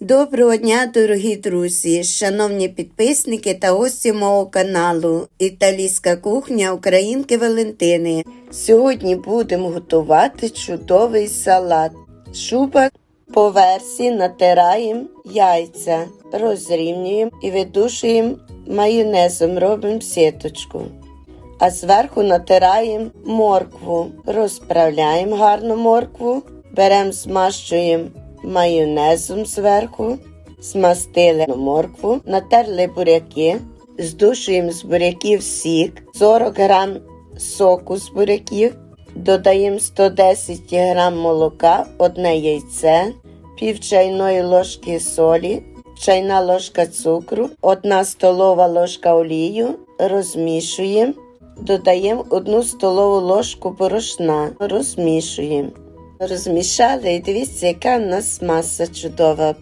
Доброго дня, дорогі друзі, шановні підписники та гості мого каналу Італійська кухня Українки Валентини. Сьогодні будемо готувати чудовий салат. Шуба по версії натираємо яйця, розрівнюємо і видушуємо майонезом, робимо сіточку. А зверху натираємо моркву, розправляємо гарно моркву, беремо, змащуємо майонезом зверху, змастили моркву, натерли буряки, здушуємо з буряків сік, 40 грам соку з буряків, додаємо 110 грам молока, одне яйце, пів чайної ложки солі, чайна ложка цукру, одна столова ложка олію, розмішуємо. Додаємо одну столову ложку борошна, розмішуємо. Размишала и две сека на смаса чудова.